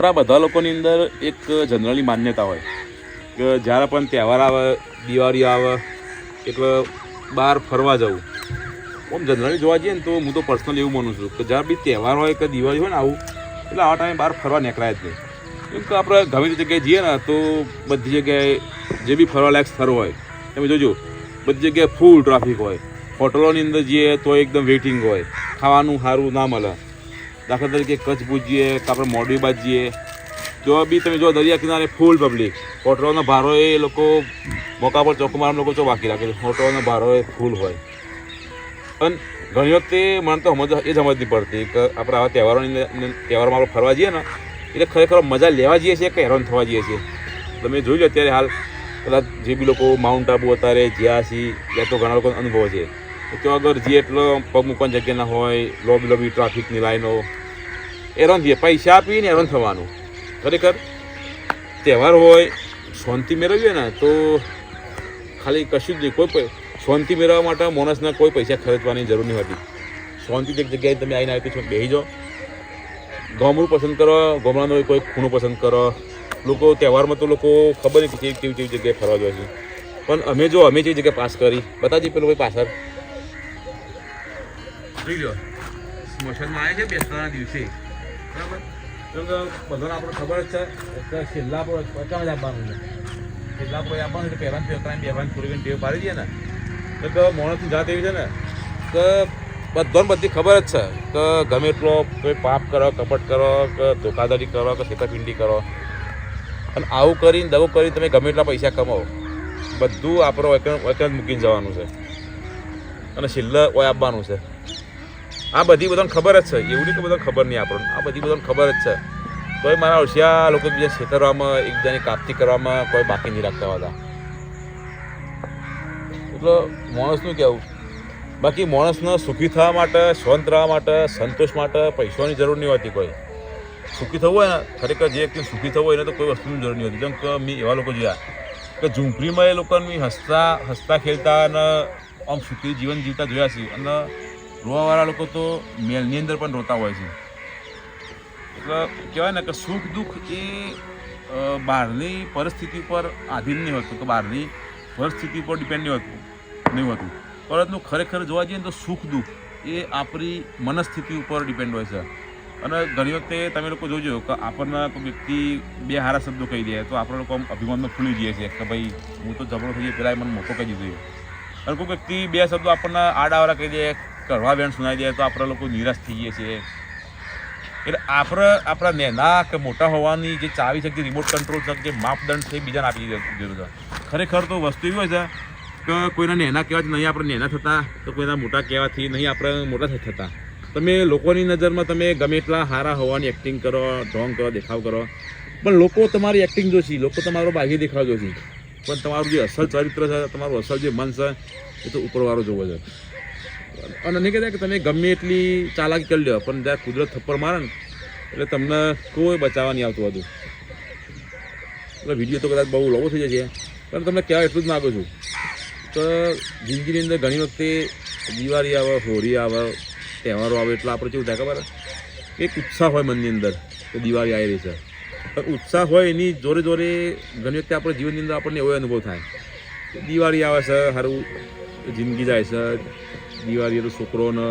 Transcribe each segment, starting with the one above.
મોટા બધા લોકોની અંદર એક જનરલી માન્યતા હોય કે જ્યારે પણ તહેવાર આવે, દિવાળી આવે, એટલે બહાર ફરવા જવું. આમ જનરલી જોવા જઈએ ને તો હું તો પર્સનલી એવું માનું છું કે જ્યારે બી તહેવાર હોય કે દિવાળી હોય ને આવું, એટલે આવા ટાઈમે બહાર ફરવા નીકળાય જ નહીં. કેમ કે આપણે ગમે તે જગ્યાએ જઈએ ને તો બધી જગ્યાએ જે બી ફરવાલાયક સ્થળ હોય, તમે જોજો, બધી જગ્યાએ ફૂલ ટ્રાફિક હોય. હોટલોની અંદર જઈએ તો એકદમ વેઇટિંગ હોય, ખાવાનું સારું ના મળે. દાખલા તરીકે કચ્છ ભુજ કાપડ આપણે મોરબી બાદ જઈએ તો બી તમે જો દરિયા કિનારે ફૂલ પબ્લિક હોટલોનો ભારો એ લોકો મોકા પર ચોખ્ખું લોકો ચો બાકી રાખે હોટલોનો ભારો એ ફૂલ હોય. અને ઘણી વખતે મને તો સમજ એ સમજ નહીં પડતી કે આપણે આવા તહેવારોની તહેવારોમાં આપણે ફરવા જઈએ ને, એટલે ખરેખર મજા લેવા જઈએ છીએ કે હેરાન થવા જઈએ છીએ? તમે જોઈ લો અત્યારે હાલ, કદાચ જે બી લોકો માઉન્ટ આબુ અત્યારે જ્યાં છીએ ત્યાં તો ઘણા લોકો અનુભવ છે. તો અગર જઈએ એટલો પગ મૂકવાની જગ્યા ના હોય લોબી લોબી ટ્રાફિકની લાઈનો હેરાન થઈએ પૈસા આપીને હેરાન થવાનું. ખરેખર, તહેવાર હોય, શાંતિ મેળવીએ ને, તો ખાલી કશું જ નહીં. કોઈ શાંતિ મેળવવા માટે માણસના કોઈ પૈસા ખર્ચવાની જરૂર નહીં હતી. શાંતિથી એક જગ્યાએ તમે આવીને આવી છો બેસી જાઓ. ગામડું પસંદ કરો, ગામડાનો કોઈ ખૂણો પસંદ કરો. લોકો તહેવારમાં તો લોકો ખબર નહીં કે કેવી કેવી જગ્યાએ ફરવા જાય છે. પણ અમે જો, અમે જે જગ્યાએ પાસ કરી બતાજી પેલું ભાઈ પાછળ. સ્મશાનમાં આવે છે, બેસવાના દિવસે. બરાબર? કેમ કે બધાને આપણે ખબર જ છે કે છેલ્લા પર પચાસ જ આપવાનું છે. છેલ્લા પર આપવાનું એટલે પહેલાં પહેલાં બેવાની થોડી ટેવ પાડી દઈએ ને, તો કે જાત એવી છે ને, કે બધાને બધી ખબર જ છે કે ગમે એટલો કોઈ પાપ કરો, કપટ કરો, કે ધોકાધડી કરો, કે છેતરપિંડી કરો. અને આવું કરીને, દવું કરીને તમે ગમે એટલા પૈસા કમાવો, બધું આપણો વચન મૂકીને જવાનું છે. અને છેલ્લે ઓય આપવાનું છે. આ બધી બધાને ખબર જ છે. એવું નહીં કે બધાને ખબર નહીં આપણને. આ બધી બધાને ખબર જ છે. તોય મારા હોશિયાર લોકો બીજા છેતરવામાં એકબીજાની કાપતી કરવામાં કોઈ બાકી નહીં રાખતા હતા. એટલે માણસનું કહેવું. બાકી માણસને સુખી થવા માટે, શાંત રહેવા માટે, સંતોષ માટે પૈસાની જરૂર નહીં હોતી કોઈ. સુખી થવું હોય ને, ખરેખર જે વ્યક્તિ સુખી થવું હોય એને તો કોઈ વસ્તુની જરૂર નહીં હોતી. જેમ કે મેં એવા લોકો જોયા કે ઝૂંપડીમાં એ લોકોની હસતા હસતા ખેલતા અને આમ સુખી જીવન જીવતા જોયા છે. અને રોવાવાળા લોકો તો મેલની અંદર પણ રોતા હોય છે. એટલે કહેવાય ને કે સુખ દુઃખ એ બહારની પરિસ્થિતિ ઉપર આધીન નહીં હોતું કે બહારની પરિસ્થિતિ ઉપર ડિપેન્ડ નહીં હોતું નહીં હોતું. પરંતુ ખરેખર જોવા જઈએ ને તો સુખ દુઃખ એ આપણી મનસ્થિતિ ઉપર ડિપેન્ડ હોય છે. અને ઘણી વખતે તમે લોકો જોજો કે આપણને કોઈ વ્યક્તિ બે હારા શબ્દો કહી દે, તો આપણે લોકો આમ અભિમાનમાં ફૂલી જઈએ છીએ કે ભાઈ, હું તો જબરો થઈ જાય પહેલાં મને મોટો કહી દીધું. અને કોઈ વ્યક્તિ બે શબ્દો આપણને આડાવાળા કહી દે કરવા બેન સુનાવી દે તો આપણે લોકો નિરાશ થઈ જઈએ છીએ એટલે આપણે, આપણા નેના કે મોટા હોવાની જે ચાવી છે રિમોટ કંટ્રોલ છે માપદંડ છે બીજાને આપી દીધું છે. ખરેખર તો વસ્તુ એવી હોય છે કે કોઈના નેના કહેવાથી નહીં આપણે નેના થતા, તો કોઈના મોટા કહેવાથી નહીં આપણે મોટા થતા. તમે લોકોની નજરમાં તમે ગમે એટલા સારા હોવાની એક્ટિંગ કરો ઢોંગ કરો, દેખાવ કરો, પણ લોકો તમારી એક્ટિંગ જોશી, લોકો તમારો બાહ્ય દેખાવ જોશી. પણ તમારું જે અસલ ચરિત્ર છે, તમારું અસલ જે મન છે, એ તો ઉપરવાળો જોવો છે. અને નહીં કહેતા કે તમે ગમે એટલી ચાલાકી કરી લો પણ જ્યારે કુદરત થપ્પડ મારે ને, એટલે તમને કોઈ બચાવવા નહીં આવતું હતું એટલે વીડિયો તો કદાચ બહુ લોવો થઈ જશે, પણ તમને કહેવા એટલું જ માગું છું તો જિંદગીની અંદર ઘણી વખતે દિવાળી આવે, હોળી આવે, તહેવારો આવે, એટલે આપણે કેવું થાય ખબર? એક ઉત્સાહ હોય મનની અંદર કે દિવાળી આવી રહી છે. ઉત્સાહ હોય એની જોરે જોરે ઘણી વખતે આપણે જીવનની અંદર આપણને એવો અનુભવ થાય. દિવાળી આવે છે, સારું જિંદગી જાય છે દિવાળી તો છોકરોને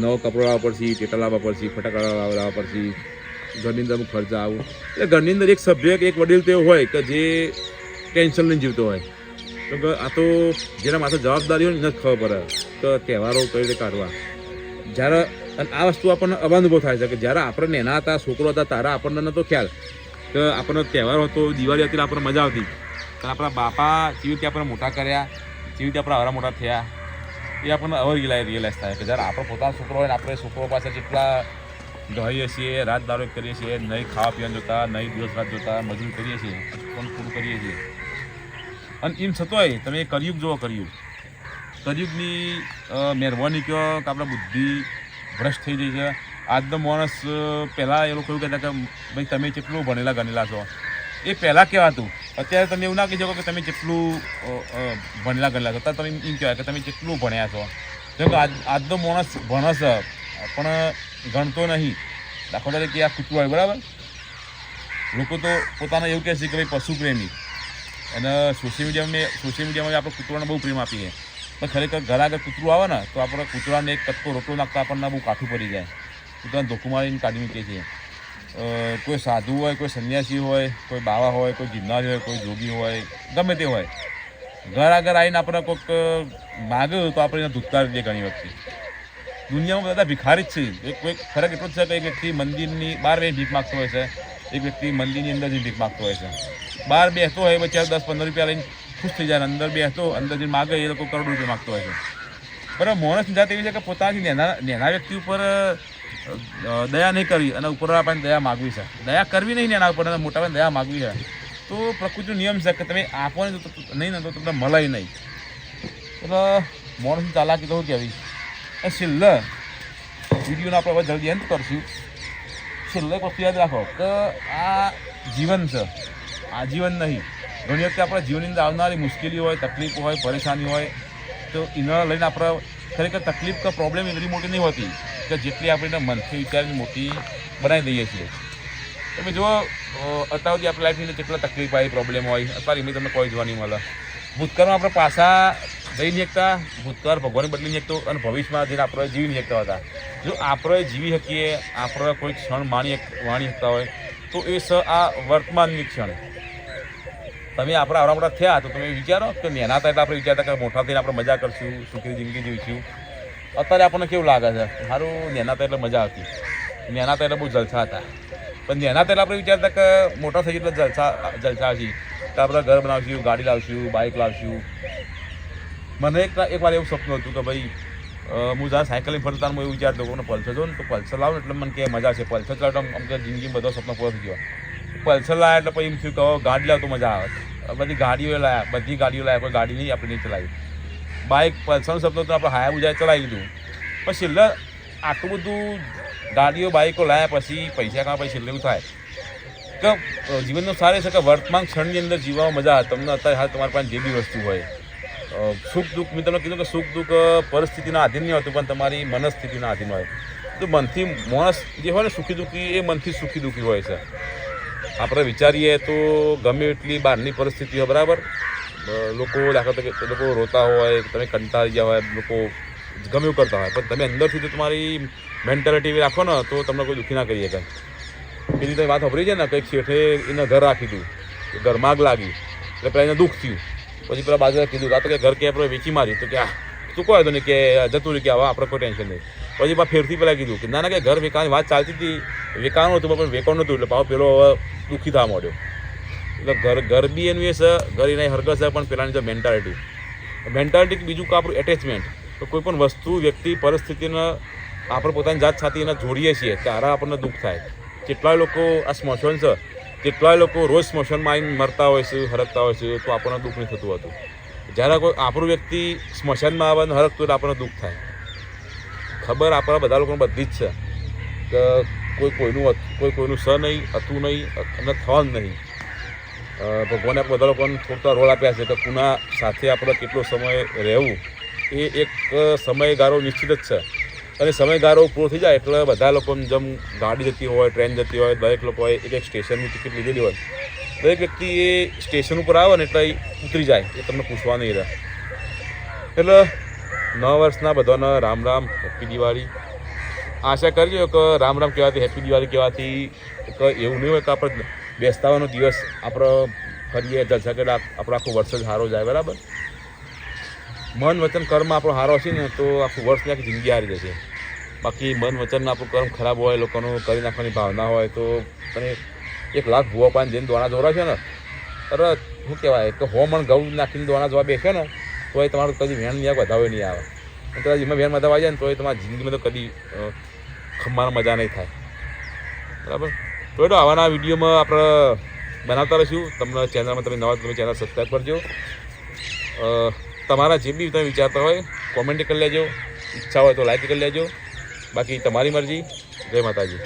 નવો કપડો લાવવા પડશે, ટેટા લાવવા પડશે, ફટાકડા લાવવા પડશે, ઘરની અંદર અમુક ખર્ચા આવું. એટલે ઘરની અંદર એક કે એક વડીલ તો એવો હોય કે જે ટેન્શન લઈને જીવતો હોય. તો આ તો જેના માથે જવાબદારી હોય ને એને જ ખબર પડે કે તહેવારો કઈ રીતે કાઢવા. જ્યારે અને આ વસ્તુ આપણને અનુભવ થાય છે કે જ્યારે આપણે નાના હતા, છોકરો હતા, તારા આપણને નહોતો ખ્યાલ કે આપણને તહેવાર હતો, દિવાળી હતી આપણને મજા આવતી. પણ આપણા બાપા જેવી રીતે આપણને મોટા કર્યા, જેવી રીતે આપણા આવરા મોટા થયા એ આપણને હવે રિયલાઇઝ થાય કે જ્યારે આપણો પોતાનો છોકરો હોય ને આપણે છોકરો પાસે જેટલા ગહીએ છીએ, રાત દારો કરીએ છીએ, નહીં ખાવા પીવાનું જોતા, નહીં દિવસ રાત જોતા, મજૂરી કરીએ છીએ, પણ પૂરું કરીએ છીએ. અને એમ છતાંય તમે કરિયુગ જુઓ કળિયુગ. કરિયુગની મહેરબાની કહો કે આપણે બુદ્ધિ ભ્રષ્ટ થઈ ગઈ છે. આજનો માણસ પહેલાં એ લોકો એવું કહેતા કે, ભાઈ, તમે કેટલું ભણેલા ગણેલા છો એ પહેલાં કહેવાતું. અત્યારે તમે એવું ના કહી શકો કે તમે જેટલું ભણેલા ગણેલા છો. તમે એમ કહેવાય કે તમે જેટલું ભણ્યા છો. જેમ કે આજ, આજનો માણસ ભણસ, પણ ગણતો નહીં. દાખલા તરીકે આ કૂતરું હોય બરાબર? લોકો તો પોતાના એવું કહે છે કે ભાઈ પશુ પ્રેમી. અને સોશિયલ મીડિયામાં સોશિયલ મીડિયામાં આપણે કૂતરાને બહુ પ્રેમ આપીએ પણ ખરેખર ઘર આગળ કૂતરું આવે ને, તો આપણે કૂતરાને એક કટકો રોટલો નાખતા આપણને બહુ કાઠું પડી જાય. કૂતરાને ધોકું મારીને કાઢી મૂકીએ છીએ. કોઈ સાધુ હોય, કોઈ સંન્યાસી હોય, કોઈ બાવા હોય, કોઈ ગિરનારી હોય, કોઈ જોગી હોય, ગમે તે હોય. ઘર આગળ આવીને આપણે કોઈક માગ્યું તો આપણે એને ધૂતતા દઈએ ઘણી વખતે. દુનિયામાં બધા ભિખારી જ છે. એક કોઈક ફરક એટલો જ છે કે એક વ્યક્તિ મંદિરની બહાર બેસી ભીખ માગતો હોય છે. એક વ્યક્તિ મંદિરની અંદર જઈને ભીખ માગતો હોય છે. બહાર બેસતો હોય બચારો દસ પંદર રૂપિયા લઈને ખુશ થઈ જાય અંદર બેસતો અંદર જઈને માગે, એ લોકો કરોડ રૂપિયા માગતો હોય છે. બરાબર માણસની જાત એવી છે કે પોતાની નેના નેના વ્યક્તિ ઉપર દયા નહીં કરવી અને ઉપર આપણને દયા માગવી છે. દયા કરવી નહીં એના ઉપર મોટા દયા માગવી છે. તો પ્રકૃતિનો નિયમ છે કે તમે આપો ને તો- નહીં ને તો તમને મળે નહીં. એટલે મોણસની ચાલાકી તો હું કહેવી એ છેલ્લે વિડીયોને આપણે હવે જલ્દી એન્ડ કરશું. છેલ્લે એક વસ્તુ યાદ રાખો કે આ જીવન છે, આ જીવન નહીં. ઘણી વખતે આપણા જીવનની અંદર આવનારી મુશ્કેલી હોય, તકલીફ હોય, પરેશાની હોય, તો એને લઈને આપણે ખરેખર તકલીફ કે પ્રોબ્લેમ એટલી મોટી નહીં હોતી. કે જેટલી આપણે મનથી વિચારીને મોટી બનાવી દઈએ છીએ. તમે જુઓ અત્યાર સુધી આપણી લાઈફની અંદર કેટલા તકલીફ આવી પ્રોબ્લેમ હોય અત્યારે એમની તમને કોઈ જોવા નહીં મળે. ભૂતકાળમાં આપણે પાછા જઈ નહીં શકતા. ભૂતકાળ ભગવાન બદલી નહીં શકતો અને ભવિષ્યમાં જઈને આપણે જીવી નહીં શકતા હતા. જો આપણે જીવી શકીએ, આપણે કોઈ ક્ષણ માણી વાણી શકતા હોય, તો એ સ, આ વર્તમાનની ક્ષણ. તમે આપણા આવડા મોટા થયા, તો તમે વિચારો કે નાના હતા એટલે આપણે વિચારતા કે મોટા થઈને આપણે મજા કરશું સુખી જિંદગી જીવીશું. અત્યારે આપણને કેવું લાગે છે? સારું, નાના હતા એટલે મજા આવતી. નાના હતા એટલે બહુ જલસા હતા. પણ નાના હતા એટલે આપણે વિચારતા કે મોટા થઈ એટલે જલસા જલસા હશે તો આપણે ઘર બનાવશું, ગાડી લાવશું બાઇક લાવશું. મને એક એકવાર એવું સપનું હતું કે ભાઈ હું જ્યારે સાયકલિંગ ફરતા હું એવું વિચારતો મને પલ્સર જો ને તો પલ્સર લાવું એટલે મને કે મજા છે પલ્સર ચલાવતો આમ કે જિંદગી બધો સપનો પૂરો થઈ ગયો. પલ્સર લાયા એટલે પછી એમ થયું કે ગાડી લાવ તો મજા આવે. બધી ગાડીઓ લાયા, બધી ગાડીઓ લાયા, કોઈ ગાડી નહીં, આપણે નહીં ચલાવી. બાઇક પલ્સરનું શબ્દો તો આપણે હાયા બુજાય ચલાવી લીધું. પછી છેલ્લે આટલું બધું ગાડીઓ બાઇકો લાયા પછી પૈસા કાં પછી છેલ્લે થાય. કે જીવનનો સારી છે કે વર્તમાન ક્ષણની અંદર જીવવામાં મજા આવે. તમને અત્યારે હાલ તમારી પાસે જે બી વસ્તુ હોય. સુખ દુઃખ, મેં તમને કીધું કે સુખ દુઃખ પરિસ્થિતિના આધીન નહીં હોતું પણ તમારી મનસ્થિતિના આધીન હોય. તો મનથી માણસ જે હોય ને સુખી દુઃખી, એ મનથી સુખી દુઃખી હોય છે. આપણે વિચારીએ તો ગમે એટલી બહારની પરિસ્થિતિ હોય, બરાબર? લોકો દાખલા તરીકે લોકો રોતા હોય, તમે કંટાળી ગયા હોય, લોકો ગમે એવું કરતા હોય. પણ તમે અંદરથી જો તમારી મેન્ટાલિટી રાખો ને, તો તમને કોઈ દુઃખી ના કરી શકે. પેલી તમે વાત સાંભળી છે ને, કંઈક શેઠે એને ઘર રાખી દીધું. ઘરમાં આગ લાગી. એટલે પેલા એને દુઃખ થયું. પછી પેલા બાજુ કીધું આ તો કે ઘર કે આપણે વેચી માર્યું. તો કે આ તું કહો તો ને કે, જતું રહ્યું કે આવા, આપણે કોઈ ટેન્શન નહીં. પછી પા ફેરથી પેલા કીધું કે, ના ના, કે ઘર વેકાવાની વાત ચાલતી હતી. વેકાણું હતું, પણ વેકાણું નહોતું. એટલે પાછો પેલો દુઃખી થવા માંડ્યો. એટલે ઘર બી એનું એ છે, ઘર એના હરકત છે, પણ પેલાની જે મેન્ટાલિટી મેન્ટાલિટી બીજું કે આપણું એટેચમેન્ટ તો કોઈ પણ વસ્તુ, વ્યક્તિ, પરિસ્થિતિને આપણે પોતાની જાત સાથે એને જોડીએ છીએ, ત્યારે આપણને દુઃખ થાય. કેટલાય લોકો આ સ્મશાન છે, કેટલાય લોકો રોજ સ્મશાનમાં આવીને મરતા હોય છે, હરકતા હોય છે, તો આપણને દુઃખ નહીં થતું હતું. જ્યારે કોઈ આપણું વ્યક્તિ સ્મશાનમાં ને હરકતું એટલે આપણને દુઃખ થાય. ખબર આપણા બધા લોકોને બધી જ છે. કે કોઈ કોઈનું કોઈ કોઈનું સ નહીં, હતું નહીં, અને થવાનું નહીં. ભગવાને બધા લોકોને થોડા રોલ આપ્યા છે કે પુના સાથે આપણે કેટલો સમય રહેવું, એ એક સમયગાળો નિશ્ચિત જ છે. અને સમયગાળો પૂરો થઈ જાય એટલે બધા લોકોને જેમ ગાડી જતી હોય, ટ્રેન જતી હોય, દરેક લોકોએ એક એક સ્ટેશનની ટિકિટ લીધેલી હોય, દરેક વ્યક્તિ એ સ્ટેશન ઉપર આવે ને એટલે ઉતરી જાય, એ તમને પૂછવા નહીં રહે. એટલે નવા વર્ષના બધાને રામ રામ, હેપી દિવાળી. આશા કરજો કે રામ રામ કહેવાથી, હેપી દિવાળી કહેવાથી એવું નહીં હોય કે આપણે બેસતાવાનો દિવસ આપણો ફરીએ જલસા કરે આપણો આખું વર્ષ જ સારો જાય, બરાબર? મન, વચન, કર્મ આપણો સારો હશે ને, તો આખું વર્ષની આખી જિંદગી હારી જશે. બાકી મન વચન આપણું કર્મ ખરાબ હોય, લોકોનું કરી નાખવાની ભાવના હોય, તો તમે એક લાખ ભૂવા પાન જઈને દોણા દોરા છે ને, તરત, શું કહેવાય કે હો મણ ઘઉં નાખીને દોણા જોવા બેસે ને તો એ તમારું કદી વેણ નહીં આવે વધાવે નહીં આવે. અને કદાચ એમાં વેણ વધાવા જાય ને તો એ તમારી જિંદગીમાં તો કદી ખમવાનો મજા નહીં થાય. બરાબર? તો એટલો આવાના વિડીયોમાં આપણે બનાવતા રહીશું. તમને ચેનલમાં તમે નવા તમે ચેનલ સબસ્ક્રાઈબ કરજો. તમારા જે બી તમે વિચારતા હોય કોમેન્ટ કરી લેજો. ઈચ્છા હોય તો લાઈક કરી લેજો. બાકી તમારી મરજી. જય માતાજી.